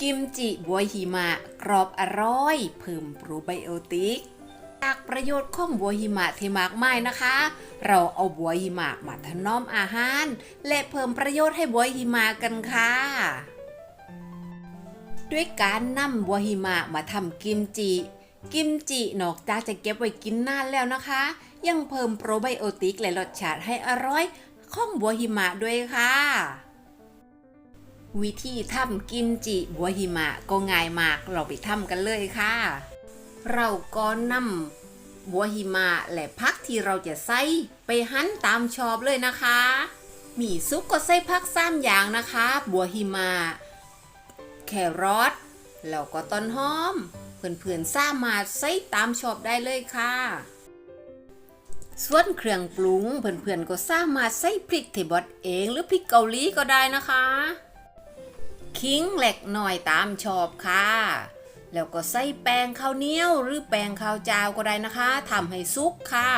กิมจิบัวหิมะ กรอบอร่อย เพิ่มโปรไบโอติก จากประโยชน์ของบัวหิมะที่มากมายนะคะ เราเอาบัวหิมะมาถนอมอาหาร และเพิ่มประโยชน์ให้บัวหิมะกันค่ะ ด้วยการนำบัวหิมะมาทำกิมจิ กิมจินอกจากจะเก็บไว้กินนานแล้วนะคะ ยังเพิ่มโปรไบโอติกและรสชาติให้อร่อย ของบัวหิมะด้วยค่ะ วิธีทำกิมจิบัวหิมะก็ง่ายมากเราไปทำกันเลยค่ะ เราก็นำบัวหิมะและพักที่เราจะใส่ไปหั่นตามชอบเลยนะคะ มีซุปก็ใส่พักสามอย่างนะคะ บัวหิมะแครอทแล้วก็ต้นหอมเพื่อนๆสามารถใส่ตามชอบได้เลยค่ะ ส่วนเครื่องปรุงเพื่อนๆก็สามารถใส่พริกที่บดเอง หรือพริกเกาหลีก็ได้นะคะ ขิงเล็กหน่อยตามชอบค่ะ แล้วก็ใส่แป้งข้าวเหนียวหรือแป้งข้าวเจ้าก็ได้นะคะทำให้สุกค่ะ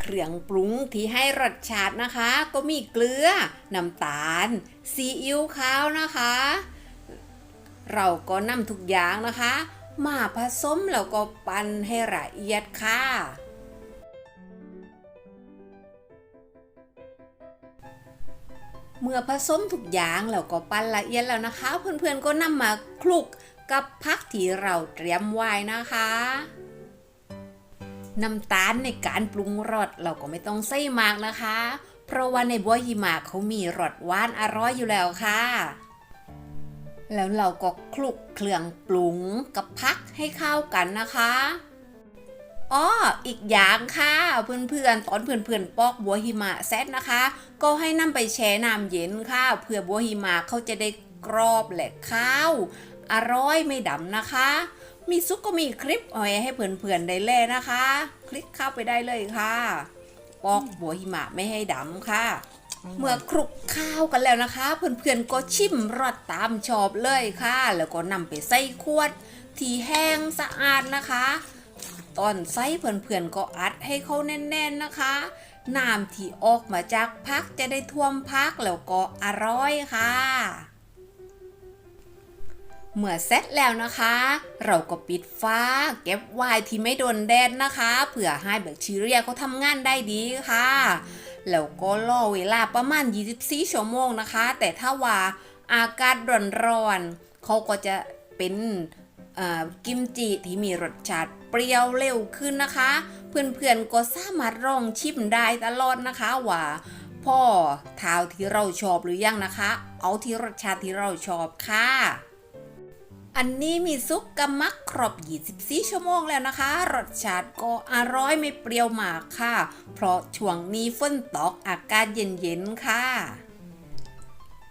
เครื่องปรุงที่ให้รสชาตินะคะ ก็มีเกลือ น้ำตาล ซีอิ๊วขาวนะคะ เราก็นำทุกอย่างนะคะ มาผสมแล้วก็ปั้นให้ละเอียดค่ะ เมื่อผสมทุกอย่างแล้วก็ปั้นละเอียดแล้วนะคะ เพื่อนๆก็นำมาคลุกกับพักที่เราเตรียมไว้นะคะน้ำตาลในการปรุงรสเราก็ไม่ต้องใส่มากนะคะ เพราะว่าในบัวหิมะเขามีรสหวานอร่อยอยู่แล้วค่ะ แล้วเราก็คลุกเครื่องปรุงกับพักให้เข้ากันนะคะ อ้ออีกอย่างค่ะ เพื่อนๆ ตอนเพื่อนๆ ปอกบัวหิมะเซตนะคะ ก็ให้นำไปแช่น้ำเย็นค่ะ เพื่อบัวหิมะเขาจะได้กรอบและข้าว อร่อยไม่ดำนะคะ มีซุปก็มีคลิปเอาไว้ให้เพื่อนๆ ได้เล่นะคะ คลิกเข้าไปได้เลยค่ะ ปอกบัวหิมะไม่ให้ดำค่ะ เมื่อคลุกข้าวกันแล้วนะคะ เพื่อนๆ ก็ชิมรสตามชอบเลยค่ะ แล้วก็นำไปใส่ขวด ที่แห้งสะอาดนะคะ ตอนใส่เพื่อนๆก็อัดให้เขาแน่นๆนะคะน้ำที่ออกมาจากพักจะได้ท่วมพักแล้วก็อร่อยค่ะเมื่อเสร็จแล้วนะคะ เราก็ปิดฟ้า เก็บไว้ที่ไม่โดนแดดนะคะเผื่อให้แบคทีเรียเขาทำงานได้ดีค่ะ แล้วก็รอเวลาประมาณ 24 ชั่วโมงนะคะ แต่ถ้าว่าอากาศร้อนๆเขาก็จะเป็น กิมจิที่มีรสชาติเปรี้ยวเร็วขึ้นนะคะ เพื่อนๆก็สามารถลองชิมได้ตลอดนะคะว่าพ่อเท้าที่เราชอบหรือยังนะคะ เอาที่รสชาติที่เราชอบค่ะ อันนี้มีซุปกะมักครบ24ชั่วโมงแล้วนะคะ รสชาติก็อร่อยไม่เปรี้ยวมากค่ะ เพราะช่วงนี้ฝนตกอากาศเย็นๆค่ะ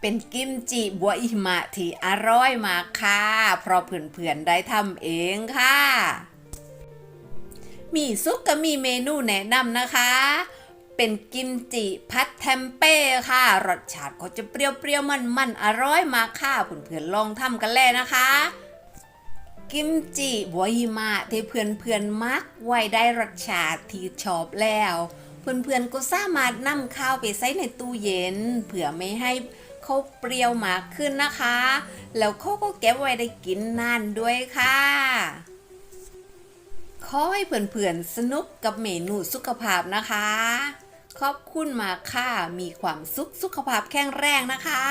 เป็นกิมจิบัวอิมะที่อร่อยมากค่ะ เพราะเพื่อนๆได้ทำเองค่ะ มีซุปก็มีเมนูแนะนำนะคะ เป็นกิมจิพัดเทมเป้ค่ะ รสชาติก็จะเปรี้ยวๆมันๆอร่อยมากค่ะเพื่อนๆลองทำกันเลยนะคะกิมจิบัวหิมะที่เพื่อนๆมักไว้ได้รสชาติที่ชอบแล้ว เพื่อนๆก็สามารถนำข้าวไปใส่ในตู้เย็น เผื่อไม่ให้ เขาเปรี้ยวมากขึ้นนะคะ แล้วเขาก็เก็บไว้ได้กินนานด้วยค่ะขอให้เพื่อนๆสนุกกับเมนูสุขภาพนะคะ ขอบคุณมากค่ะ มีความสุขสุขภาพแข็งแรงนะคะ